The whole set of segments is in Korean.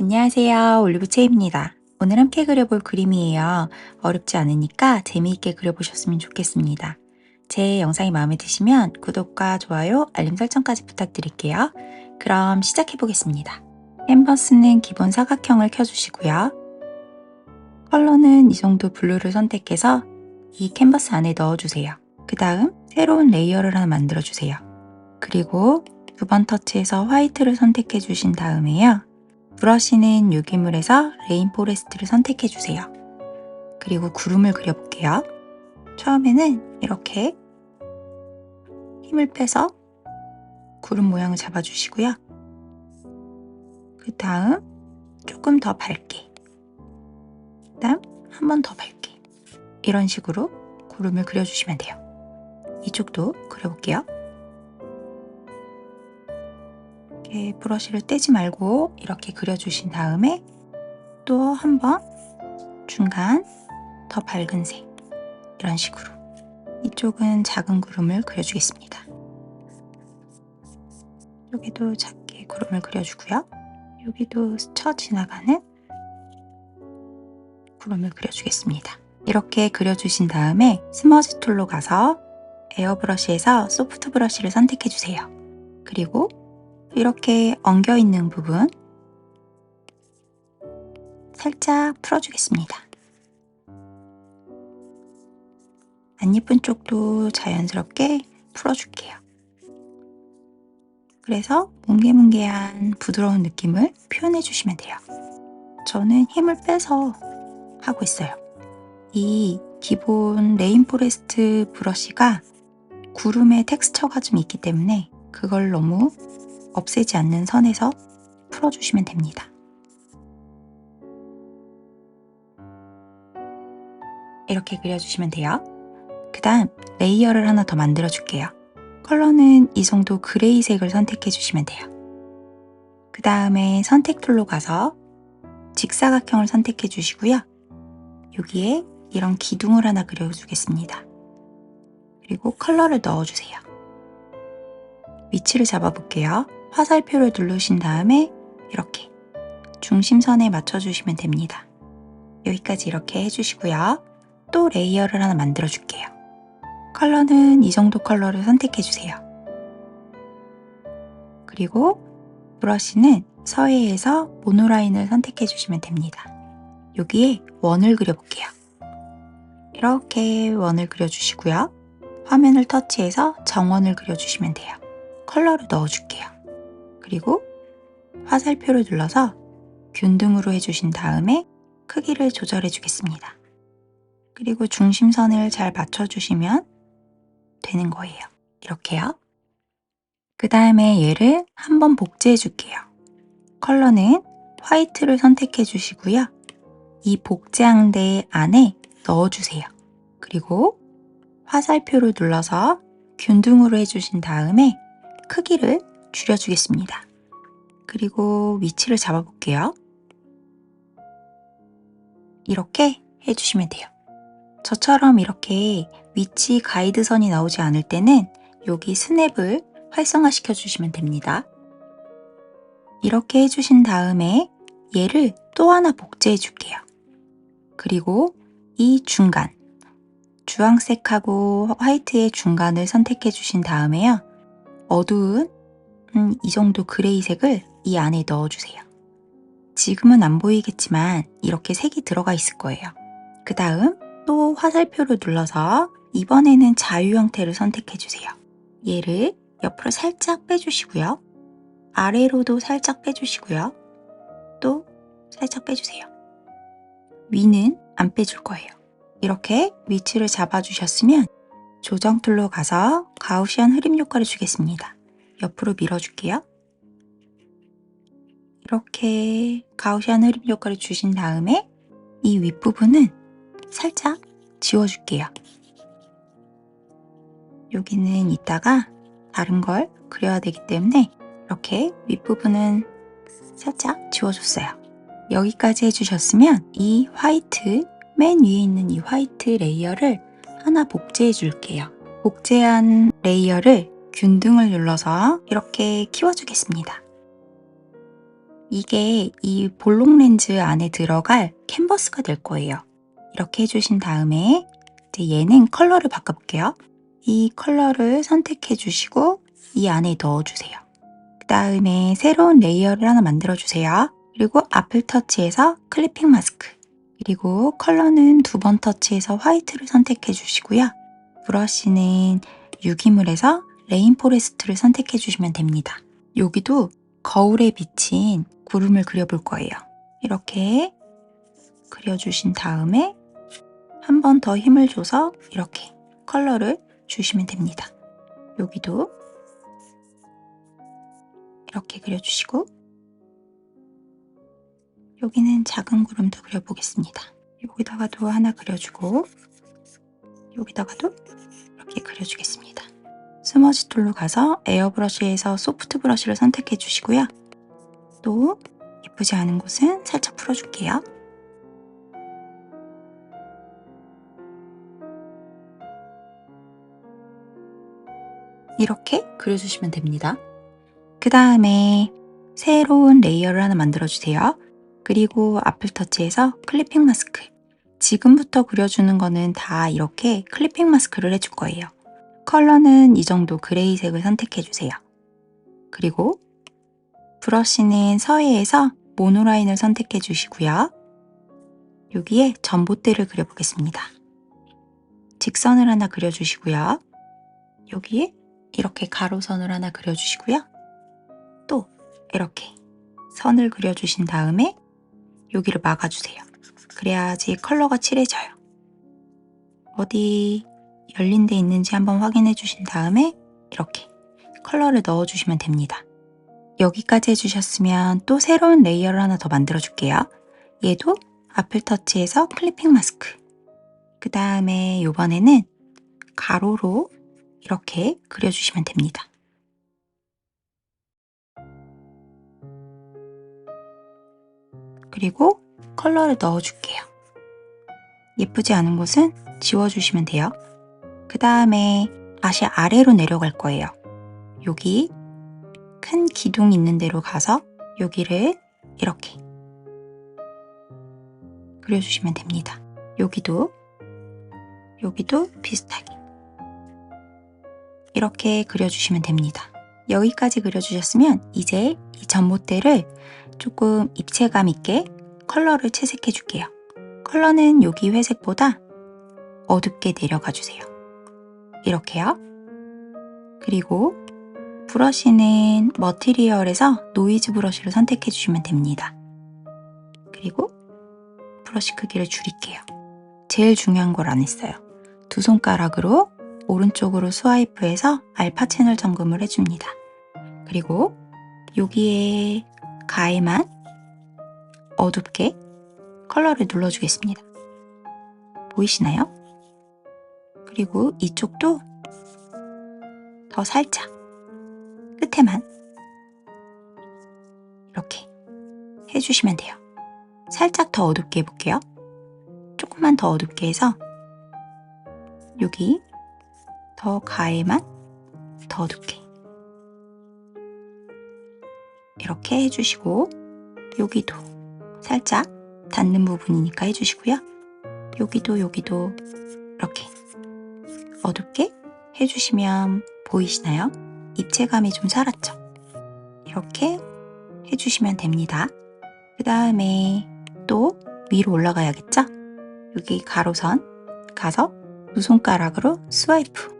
안녕하세요. 올리브채입니다. 오늘 함께 그려볼 그림이에요. 어렵지 않으니까 재미있게 그려보셨으면 좋겠습니다. 제 영상이 마음에 드시면 구독과 좋아요, 알림 설정까지 부탁드릴게요. 그럼 시작해보겠습니다. 캔버스는 기본 사각형을 켜주시고요. 컬러는 이 정도 블루를 선택해서 이 캔버스 안에 넣어주세요. 그 다음 새로운 레이어를 하나 만들어주세요. 그리고 두 번 터치해서 화이트를 선택해 주신 다음에요. 브러쉬는 유기물에서 레인포레스트를 선택해 주세요. 그리고 구름을 그려볼게요. 처음에는 이렇게 힘을 빼서 구름 모양을 잡아주시고요. 그 다음 조금 더 밝게 그 다음 한 번 더 밝게 이런 식으로 구름을 그려주시면 돼요. 이쪽도 그려볼게요. 이렇게 브러쉬를 떼지 말고 이렇게 그려주신 다음에 또 한 번 중간 더 밝은 색 이런 식으로 이쪽은 작은 구름을 그려주겠습니다. 여기도 작게 구름을 그려주고요. 여기도 스쳐 지나가는 구름을 그려주겠습니다. 이렇게 그려주신 다음에 스머지 툴로 가서 에어 브러쉬에서 소프트 브러쉬를 선택해 주세요. 그리고 이렇게 엉겨 있는 부분 살짝 풀어주겠습니다. 안 예쁜 쪽도 자연스럽게 풀어줄게요. 그래서 뭉게뭉게한 부드러운 느낌을 표현해 주시면 돼요. 저는 힘을 빼서 하고 있어요. 이 기본 레인포레스트 브러쉬가 구름의 텍스처가 좀 있기 때문에 그걸 너무 없애지 않는 선에서 풀어주시면 됩니다. 이렇게 그려주시면 돼요. 그 다음 레이어를 하나 더 만들어 줄게요. 컬러는 이 정도 그레이색을 선택해 주시면 돼요. 그 다음에 선택 툴로 가서 직사각형을 선택해 주시고요. 여기에 이런 기둥을 하나 그려주겠습니다. 그리고 컬러를 넣어주세요. 위치를 잡아볼게요. 화살표를 누르신 다음에 이렇게 중심선에 맞춰주시면 됩니다. 여기까지 이렇게 해주시고요. 또 레이어를 하나 만들어 줄게요. 컬러는 이 정도 컬러를 선택해 주세요. 그리고 브러쉬는 서해에서 모노라인을 선택해 주시면 됩니다. 여기에 원을 그려볼게요. 이렇게 원을 그려주시고요. 화면을 터치해서 정원을 그려주시면 돼요. 컬러를 넣어줄게요. 그리고 화살표를 눌러서 균등으로 해주신 다음에 크기를 조절해 주겠습니다. 그리고 중심선을 잘 맞춰주시면 되는 거예요. 이렇게요. 그 다음에 얘를 한번 복제해 줄게요. 컬러는 화이트를 선택해 주시고요. 이 복제한 데 안에 넣어주세요. 그리고 화살표를 눌러서 균등으로 해주신 다음에 크기를 줄여주겠습니다. 그리고 위치를 잡아볼게요. 이렇게 해주시면 돼요. 저처럼 이렇게 위치 가이드선이 나오지 않을 때는 여기 스냅을 활성화시켜 주시면 됩니다. 이렇게 해주신 다음에 얘를 또 하나 복제해 줄게요. 그리고 이 중간, 주황색하고 화이트의 중간을 선택해 주신 다음에요. 어두운 음, 이 정도 그레이색을 이 안에 넣어주세요. 지금은 안 보이겠지만 이렇게 색이 들어가 있을 거예요. 그 다음 또 화살표를 눌러서 이번에는 자유 형태를 선택해 주세요. 얘를 옆으로 살짝 빼주시고요. 아래로도 살짝 빼주시고요. 또 살짝 빼주세요. 위는 안 빼줄 거예요. 이렇게 위치를 잡아주셨으면 조정 툴로 가서 가우시안 흐림 효과를 주겠습니다. 옆으로 밀어줄게요. 이렇게 가우시안 흐림 효과를 주신 다음에 이 윗부분은 살짝 지워줄게요. 여기는 이따가 다른 걸 그려야 되기 때문에 이렇게 윗부분은 살짝 지워줬어요. 여기까지 해주셨으면 이 화이트, 맨 위에 있는 이 화이트 레이어를 하나 복제해 줄게요. 복제한 레이어를 균등을 눌러서 이렇게 키워주겠습니다. 이게 이 볼록 렌즈 안에 들어갈 캔버스가 될 거예요. 이렇게 해주신 다음에 이제 얘는 컬러를 바꿔볼게요. 이 컬러를 선택해 주시고 이 안에 넣어주세요. 그 다음에 새로운 레이어를 하나 만들어주세요. 그리고 앞을 터치해서 클리핑 마스크 그리고 컬러는 두 번 터치해서 화이트를 선택해 주시고요. 브러쉬는 유기물에서 레인포레스트를 선택해 주시면 됩니다. 여기도 거울에 비친 구름을 그려볼 거예요. 이렇게 그려주신 다음에 한 번 더 힘을 줘서 이렇게 컬러를 주시면 됩니다. 여기도 이렇게 그려주시고 여기는 작은 구름도 그려보겠습니다. 여기다가도 하나 그려주고 여기다가도 이렇게 그려주겠습니다. 스머지 툴로 가서 에어 브러쉬에서 소프트 브러쉬를 선택해 주시고요. 또 예쁘지 않은 곳은 살짝 풀어줄게요. 이렇게 그려주시면 됩니다. 그 다음에 새로운 레이어를 하나 만들어주세요. 그리고 앞을 터치해서 클리핑 마스크. 지금부터 그려주는 거는 다 이렇게 클리핑 마스크를 해줄 거예요. 컬러는 이 정도 그레이색을 선택해주세요. 그리고 브러쉬는 서해에서 모노라인을 선택해 주시고요. 여기에 전봇대를 그려보겠습니다. 직선을 하나 그려주시고요. 여기에 이렇게 가로선을 하나 그려주시고요. 또 이렇게 선을 그려주신 다음에 여기를 막아주세요. 그래야지 컬러가 칠해져요. 어디 열린 데 있는지 한번 확인해 주신 다음에 이렇게 컬러를 넣어 주시면 됩니다. 여기까지 해주셨으면 또 새로운 레이어를 하나 더 만들어 줄게요. 얘도 앞을 터치해서 클리핑 마스크. 그 다음에 이번에는 가로로 이렇게 그려주시면 됩니다. 그리고 컬러를 넣어줄게요. 예쁘지 않은 곳은 지워주시면 돼요. 그 다음에 다시 아래로 내려갈 거예요. 여기 큰 기둥 있는 데로 가서 여기를 이렇게 그려주시면 됩니다. 여기도 여기도 비슷하게 이렇게 그려주시면 됩니다. 여기까지 그려주셨으면 이제 이 전봇대를 조금 입체감 있게 컬러를 채색해 줄게요. 컬러는 여기 회색보다 어둡게 내려가 주세요. 이렇게요. 그리고 브러쉬는 머티리얼에서 노이즈 브러쉬를 선택해 주시면 됩니다. 그리고 브러쉬 크기를 줄일게요. 제일 중요한 걸 안 했어요. 두 손가락으로 오른쪽으로 스와이프해서 알파 채널 점검을 해줍니다. 그리고 여기에 가에만 어둡게 컬러를 눌러주겠습니다. 보이시나요? 그리고 이쪽도 더 살짝 끝에만 이렇게 해주시면 돼요. 살짝 더 어둡게 해볼게요. 조금만 더 어둡게 해서 여기 더 가에만 더 어둡게 이렇게 해주시고 여기도 살짝 닿는 부분이니까 해주시고요. 여기도 여기도 이렇게 어둡게 해주시면 보이시나요? 입체감이 좀 살았죠? 이렇게 해주시면 됩니다. 그 다음에 또 위로 올라가야겠죠? 여기 가로선 가서 두 손가락으로 스와이프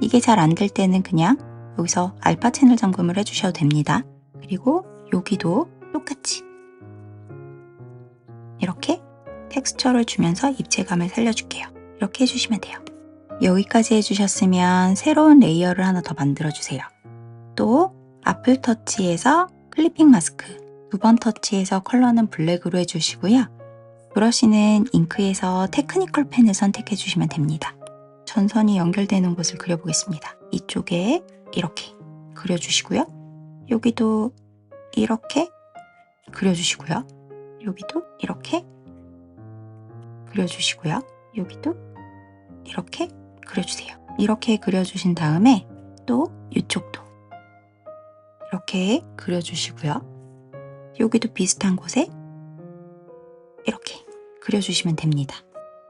이게 잘 안 될 때는 그냥 여기서 알파 채널 점검을 해주셔도 됩니다. 그리고 여기도 똑같이 이렇게 텍스처를 주면서 입체감을 살려줄게요. 이렇게 해주시면 돼요. 여기까지 해주셨으면 새로운 레이어를 하나 더 만들어주세요. 또 앞을 터치해서 클리핑 마스크 두 번 터치해서 컬러는 블랙으로 해주시고요. 브러쉬는 잉크에서 테크니컬 펜을 선택해 주시면 됩니다. 전선이 연결되는 곳을 그려보겠습니다. 이쪽에 이렇게 그려주시고요. 여기도 이렇게 그려주시고요. 여기도 이렇게 그려주시고요. 여기도 이렇게 그려주세요. 이렇게 그려주신 다음에 또 이쪽도 이렇게 그려주시고요. 여기도 비슷한 곳에 이렇게 그려주시면 됩니다.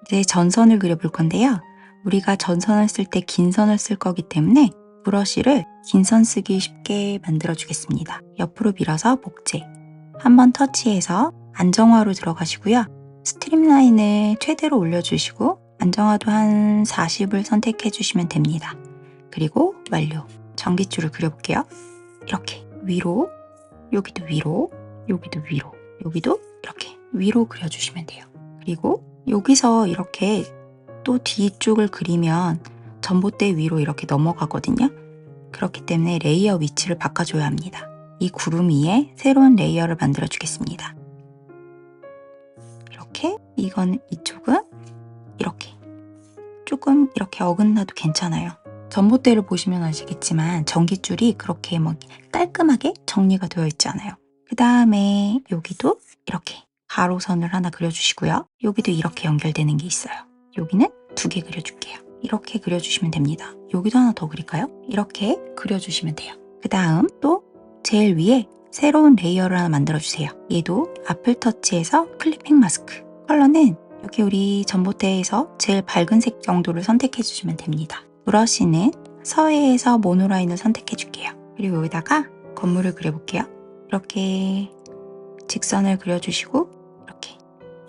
이제 전선을 그려볼 건데요. 우리가 전선을 쓸 때 긴 선을 쓸 거기 때문에 브러쉬를 긴 선 쓰기 쉽게 만들어 주겠습니다. 옆으로 밀어서 복제. 한번 터치해서 안정화로 들어가시고요. 스트림 라인을 최대로 올려주시고 안정화도 한 40을 선택해 주시면 됩니다. 그리고 완료. 전기줄을 그려볼게요. 이렇게 위로, 여기도 위로, 여기도 위로, 여기도 이렇게 위로 그려주시면 돼요. 그리고 여기서 이렇게 또 뒤쪽을 그리면 전봇대 위로 이렇게 넘어가거든요. 그렇기 때문에 레이어 위치를 바꿔줘야 합니다. 이 구름 위에 새로운 레이어를 만들어 주겠습니다. 이렇게 이건 이쪽은 이렇게 조금 이렇게 어긋나도 괜찮아요. 전봇대를 보시면 아시겠지만 전기줄이 그렇게 뭐 깔끔하게 정리가 되어 있지 않아요. 그 다음에 여기도 이렇게 가로선을 하나 그려주시고요. 여기도 이렇게 연결되는 게 있어요. 여기는 두 개 그려줄게요. 이렇게 그려주시면 됩니다. 여기도 하나 더 그릴까요? 이렇게 그려주시면 돼요. 그 다음 또 제일 위에 새로운 레이어를 하나 만들어주세요. 얘도 아플 터치에서 클리핑 마스크. 컬러는 여기 우리 전봇대에서 제일 밝은 색 정도를 선택해 주시면 됩니다. 브러쉬는 서해에서 모노라인을 선택해 줄게요. 그리고 여기다가 건물을 그려볼게요. 이렇게 직선을 그려주시고 이렇게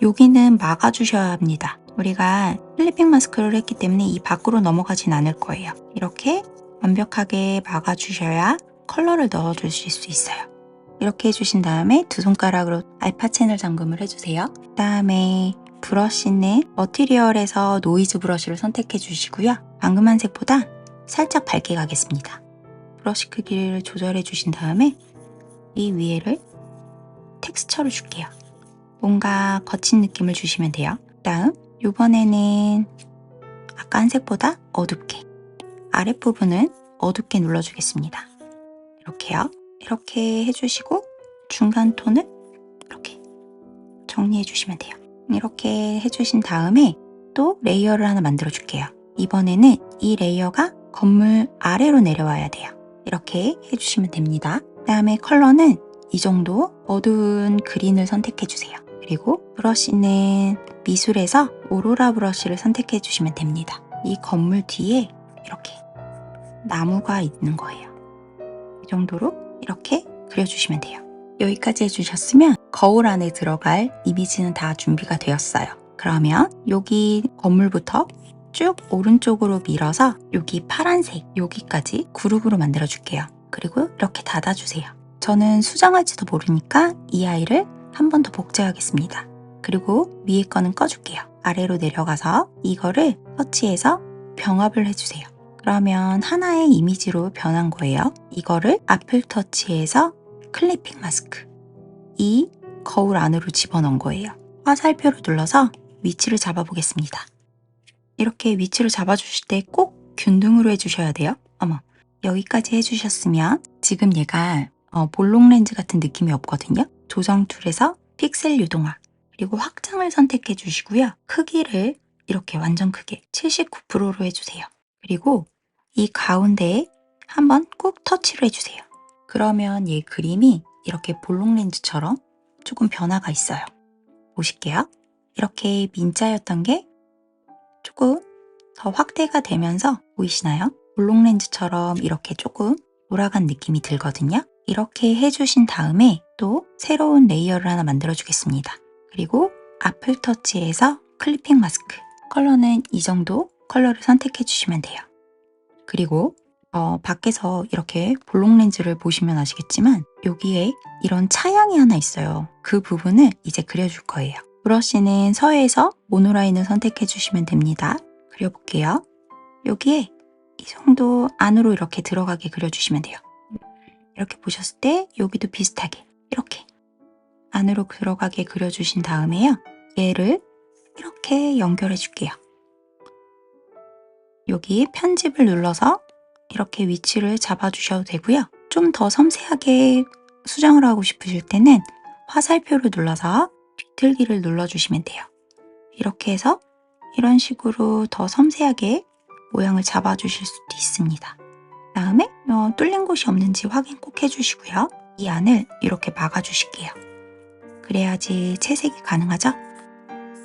여기는 막아주셔야 합니다. 우리가 클리핑 마스크를 했기 때문에 이 밖으로 넘어가진 않을 거예요. 이렇게 완벽하게 막아주셔야 컬러를 넣어주실 수 있어요. 이렇게 해주신 다음에 두 손가락으로 알파 채널 잠금을 해주세요. 그 다음에 브러쉬는 머티리얼에서 노이즈 브러쉬를 선택해 주시고요. 방금 한 색보다 살짝 밝게 가겠습니다. 브러쉬 크기를 조절해 주신 다음에 이 위에를 텍스처를 줄게요. 뭔가 거친 느낌을 주시면 돼요. 다음 이번에는 아까 한 색보다 어둡게 아랫부분은 어둡게 눌러주겠습니다. 이렇게요. 이렇게 해주시고 중간 톤은 이렇게 정리해 주시면 돼요. 이렇게 해주신 다음에 또 레이어를 하나 만들어 줄게요. 이번에는 이 레이어가 건물 아래로 내려와야 돼요. 이렇게 해주시면 됩니다. 그 다음에 컬러는 이 정도 어두운 그린을 선택해 주세요. 그리고 브러쉬는 미술에서 오로라 브러쉬를 선택해 주시면 됩니다. 이 건물 뒤에 이렇게 나무가 있는 거예요. 이 정도로 이렇게 그려주시면 돼요. 여기까지 해주셨으면 거울 안에 들어갈 이미지는 다 준비가 되었어요. 그러면 여기 건물부터 쭉 오른쪽으로 밀어서 여기 파란색 여기까지 그룹으로 만들어 줄게요. 그리고 이렇게 닫아주세요. 저는 수정할지도 모르니까 이 아이를 한 번 더 복제하겠습니다. 그리고 위에 거는 꺼줄게요. 아래로 내려가서 이거를 터치해서 병합을 해주세요. 그러면 하나의 이미지로 변한 거예요. 이거를 아플 터치해서 클리핑 마스크. 이 거울 안으로 집어넣은 거예요. 화살표를 눌러서 위치를 잡아보겠습니다. 이렇게 위치를 잡아주실 때 꼭 균등으로 해주셔야 돼요. 어머, 여기까지 해주셨으면 지금 얘가 어, 볼록 렌즈 같은 느낌이 없거든요. 조정 툴에서 픽셀 유동화 그리고 확장을 선택해 주시고요. 크기를 이렇게 완전 크게 79%로 해주세요. 그리고 이 가운데에 한번 꾹 터치를 해주세요. 그러면 얘 그림이 이렇게 볼록 렌즈처럼 조금 변화가 있어요. 보실게요. 이렇게 민자였던 게 조금 더 확대가 되면서 보이시나요? 볼록 렌즈처럼 이렇게 조금 돌아간 느낌이 들거든요. 이렇게 해주신 다음에 또 새로운 레이어를 하나 만들어 주겠습니다. 그리고 아플 터치에서 클리핑 마스크 컬러는 이 정도 컬러를 선택해 주시면 돼요. 그리고 어, 밖에서 이렇게 볼록 렌즈를 보시면 아시겠지만 여기에 이런 차양이 하나 있어요. 그 부분을 이제 그려줄 거예요. 브러쉬는 서에서 모노라인을 선택해 주시면 됩니다. 그려볼게요. 여기에 이 정도 안으로 이렇게 들어가게 그려주시면 돼요. 이렇게 보셨을 때 여기도 비슷하게 이렇게 안으로 들어가게 그려주신 다음에요. 얘를 이렇게 연결해 줄게요. 여기 편집을 눌러서 이렇게 위치를 잡아주셔도 되고요. 좀 더 섬세하게 수정을 하고 싶으실 때는 화살표를 눌러서 뒤틀기를 눌러주시면 돼요. 이렇게 해서 이런 식으로 더 섬세하게 모양을 잡아주실 수도 있습니다. 다음에 어, 뚫린 곳이 없는지 확인 꼭 해주시고요. 이 안을 이렇게 막아주실게요. 그래야지 채색이 가능하죠?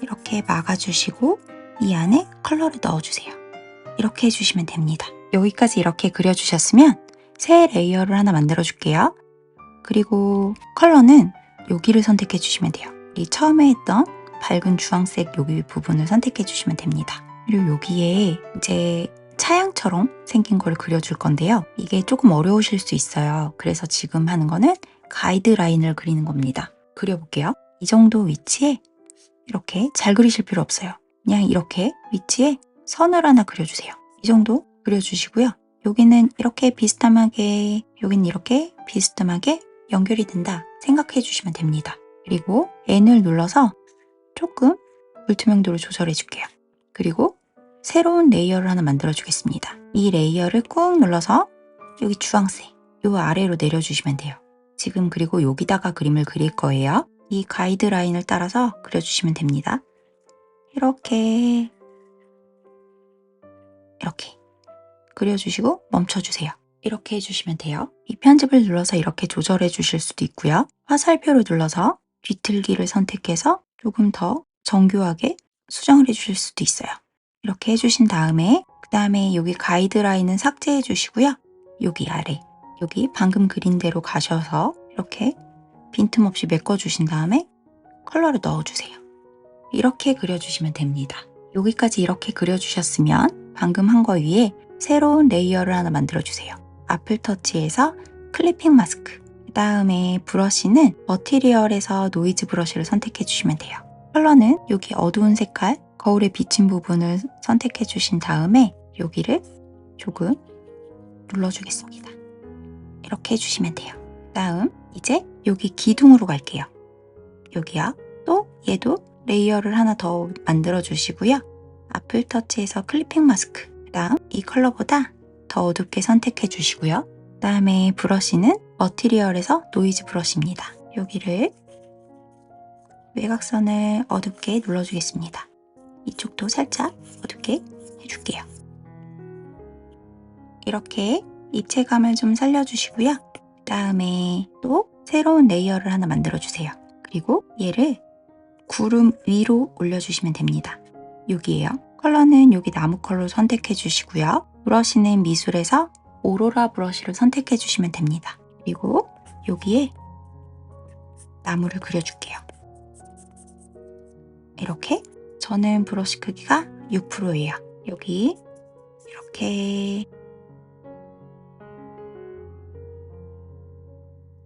이렇게 막아주시고 이 안에 컬러를 넣어주세요. 이렇게 해주시면 됩니다. 여기까지 이렇게 그려주셨으면 새 레이어를 하나 만들어줄게요. 그리고 컬러는 여기를 선택해 주시면 돼요. 이 처음에 했던 밝은 주황색 여기 부분을 선택해 주시면 됩니다. 그리고 여기에 이제 차양처럼 생긴 걸 그려줄 건데요. 이게 조금 어려우실 수 있어요. 그래서 지금 하는 거는 가이드라인을 그리는 겁니다. 그려볼게요. 이 정도 위치에 이렇게 잘 그리실 필요 없어요. 그냥 이렇게 위치에 선을 하나 그려주세요. 이 정도 그려주시고요. 여기는 이렇게 비스듬하게, 여기는 이렇게 비스듬하게 연결이 된다 생각해 주시면 됩니다. 그리고 N을 눌러서 조금 물투명도를 조절해 줄게요. 그리고 새로운 레이어를 하나 만들어 주겠습니다. 이 레이어를 꾹 눌러서 여기 주황색, 요 아래로 내려주시면 돼요. 지금 그리고 여기다가 그림을 그릴 거예요. 이 가이드라인을 따라서 그려주시면 됩니다. 이렇게, 이렇게 그려주시고 멈춰주세요. 이렇게 해주시면 돼요. 이 편집을 눌러서 이렇게 조절해 주실 수도 있고요. 화살표를 눌러서 뒤틀기를 선택해서 조금 더 정교하게 수정을 해주실 수도 있어요. 이렇게 해주신 다음에 그 다음에 여기 가이드라인은 삭제해 주시고요. 여기 아래 여기 방금 그린 대로 가셔서 이렇게 빈틈없이 메꿔주신 다음에 컬러를 넣어주세요. 이렇게 그려주시면 됩니다. 여기까지 이렇게 그려주셨으면 방금 한 거 위에 새로운 레이어를 하나 만들어주세요. 아플 터치에서 클리핑 마스크 그 다음에 브러쉬는 머티리얼에서 노이즈 브러쉬를 선택해 주시면 돼요. 컬러는 여기 어두운 색깔 거울에 비친 부분을 선택해 주신 다음에 여기를 조금 눌러주겠습니다. 이렇게 해주시면 돼요. 다음 이제 여기 기둥으로 갈게요. 여기요. 또 얘도 레이어를 하나 더 만들어 주시고요. 아플 터치에서 클리핑 마스크 그 다음 이 컬러보다 더 어둡게 선택해 주시고요. 그 다음에 브러쉬는 머티리얼에서 노이즈 브러쉬입니다. 여기를 외곽선을 어둡게 눌러주겠습니다. 이쪽도 살짝 어둡게 해줄게요. 이렇게 입체감을 좀 살려주시고요. 그 다음에 또 새로운 레이어를 하나 만들어주세요. 그리고 얘를 구름 위로 올려주시면 됩니다. 여기에요. 컬러는 여기 나무 컬러 선택해 주시고요. 브러쉬는 미술에서 오로라 브러쉬를 선택해 주시면 됩니다. 그리고 여기에 나무를 그려줄게요. 이렇게 저는 브러쉬 크기가 6%예요. 여기 이렇게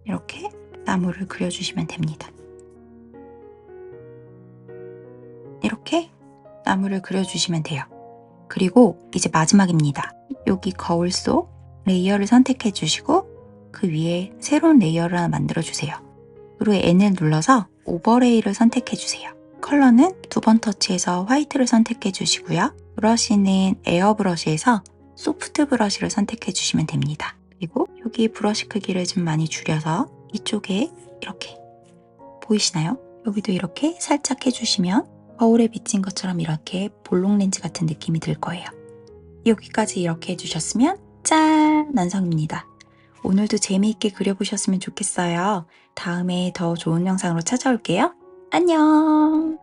이렇게 나무를 그려주시면 됩니다. 나무를 그려주시면 돼요. 그리고 이제 마지막입니다. 여기 거울 속 레이어를 선택해 주시고 그 위에 새로운 레이어를 하나 만들어 주세요. 그리고 N을 눌러서 오버레이를 선택해 주세요. 컬러는 두 번 터치해서 화이트를 선택해 주시고요. 브러쉬는 에어 브러쉬에서 소프트 브러쉬를 선택해 주시면 됩니다. 그리고 여기 브러쉬 크기를 좀 많이 줄여서 이쪽에 이렇게 보이시나요? 여기도 이렇게 살짝 해주시면 거울에 비친 것처럼 이렇게 볼록 렌즈 같은 느낌이 들 거예요. 여기까지 이렇게 해주셨으면 짠! 완성입니다. 오늘도 재미있게 그려보셨으면 좋겠어요. 다음에 더 좋은 영상으로 찾아올게요. 안녕!